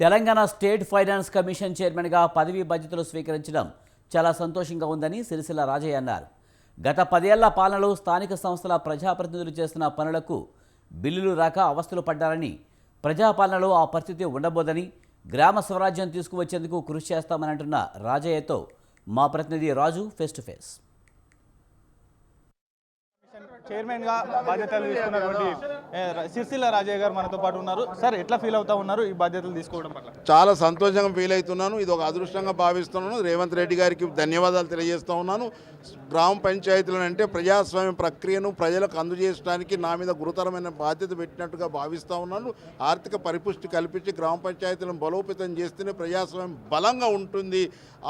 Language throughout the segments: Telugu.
తెలంగాణ స్టేట్ ఫైనాన్స్ కమిషన్ చైర్మన్గా పదవీ బాధ్యతలు స్వీకరించడం చాలా సంతోషంగా ఉందని సిరిసిల్ల రాజయ్య అన్నారు. గత పదేళ్ళ పాలనలో స్థానిక సంస్థల ప్రజాప్రతినిధులు చేస్తున్న పనులకు బిల్లులు రాక అవస్థలు పడ్డారని ప్రజాపాలనలో ఆ పరిస్థితి ఉండబోదని గ్రామ స్వరాజ్యం తీసుకువచ్చేందుకు కృషి చేస్తామని అంటున్న రాజయ్యతో మా ప్రతినిధి రాజు ఫేస్ టు ఫేస్ చైర్మన్గా బాధ్యతలు తీసుకున్నటువంటి సిరిసిల్ల రాజయ్య గారు మనతో పాటు ఉన్నారు. సార్ ఎట్లా ఫీల్ అవుతా ఉన్నారు ఈ బాధ్యతలు తీసుకోవడం పట్ల? చాలా సంతోషంగా ఫీల్ అవుతున్నాను. ఇది ఒక అదృష్టంగా భావిస్తున్నాను. రేవంత్ రెడ్డి గారికి ధన్యవాదాలు తెలియజేస్తూ ఉన్నాను. గ్రామ పంచాయతీలను అంటే ప్రజాస్వామ్య ప్రక్రియను ప్రజలకు అందజేయడానికి నా మీద గురుతరమైన బాధ్యత పెట్టినట్టుగా భావిస్తూ ఉన్నాను. ఆర్థిక పరిపుష్టి కల్పించి గ్రామ పంచాయతీలను బలోపేతం చేస్తేనే ప్రజాస్వామ్యం బలంగా ఉంటుంది.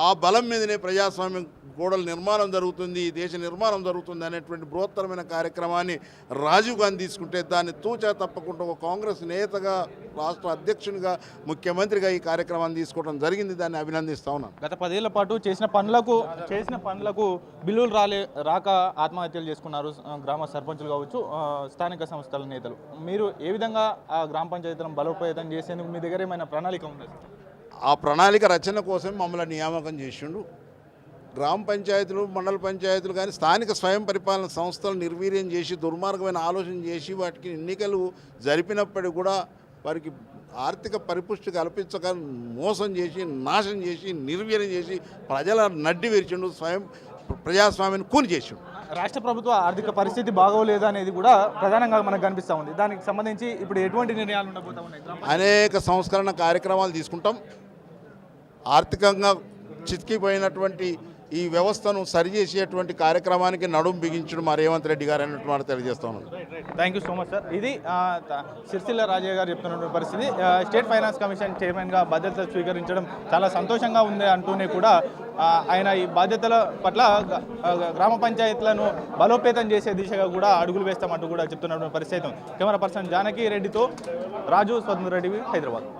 ఆ బలం మీదనే ప్రజాస్వామ్యం గోడల నిర్మాణం జరుగుతుంది ఈ దేశ నిర్మాణం జరుగుతుంది అనేటువంటి బృహత్తరమైన కార్యక్రమాన్ని రాజీవ్ గాంధీ తీసుకుంటే దాన్ని తూచా తప్పకుండా ఒక కాంగ్రెస్ నేతగా రాష్ట్ర అధ్యక్షునిగా ముఖ్యమంత్రిగా ఈ కార్యక్రమాన్ని తీసుకోవడం జరిగింది. దాన్ని అభినందిస్తా ఉన్నాను. గత పదేళ్ళ పాటు చేసిన పనులకు చేసిన పనులకు బిల్లులు రాలే రాక ఆత్మహత్యలు చేసుకున్నారు గ్రామ సర్పంచులు కావచ్చు స్థానిక సంస్థల నేతలు. మీరు ఏ విధంగా ఆ గ్రామ పంచాయతీలను బలోపేతం చేసేందుకు మీ దగ్గర ఏమైనా ప్రణాళిక ఉందా? ఆ ప్రణాళిక రచన కోసం మమ్మల్ని నియామకం చేసిండు. గ్రామ పంచాయతీలు మండల పంచాయతీలు కానీ స్థానిక స్వయం పరిపాలన సంస్థలు నిర్వీర్యం చేసి దుర్మార్గమైన ఆలోచన చేసి వాటికి ఎన్నికలు జరిపినప్పటికీ కూడా వారికి ఆర్థిక పరిపుష్టి కల్పించక మోసం చేసి నాశనం చేసి నిర్వీర్యం చేసి ప్రజల నడ్డి విరిచిండు స్వయం ప్రజాస్వామ్యాన్ని కూని చేసిండు. రాష్ట్ర ప్రభుత్వ ఆర్థిక పరిస్థితి బాగోలేదు అనేది కూడా ప్రధానంగా మనకు కనిపిస్తూ ఉంది. దానికి సంబంధించి ఇప్పుడు ఎటువంటి నిర్ణయాలు ఉండబోతా ఉన్నాయి? గ్రామ అనేక సంస్కరణ కార్యక్రమాలు తీసుకుంటాం. ఆర్థికంగా చితికిపోయినటువంటి ఈ వ్యవస్థను సరిచేసేటువంటి కార్యక్రమానికి నడుం బిగించడం మా రేవంత్ రెడ్డి గారు అన్నట్టు మాట తెలియజేస్తా thank you so much sir ఇది సిరిసిల్ల రాజయ్య గారు చెప్తున్నటువంటి పరిస్థితి. స్టేట్ ఫైనాన్స్ కమిషన్ చైర్మన్గా బాధ్యతలు స్వీకరించడం చాలా సంతోషంగా ఉంది అంటూనే కూడా ఆయన ఈ బాధ్యతల పట్ల గ్రామ పంచాయతీలను బలోపేతం చేసే దిశగా కూడా అడుగులు వేస్తామంటూ కూడా చెప్తున్నటువంటి పరిస్థితి. కెమెరా పర్సన్ జానకి రెడ్డితో రాజు స్వతంత్ర రెడ్డి హైదరాబాద్.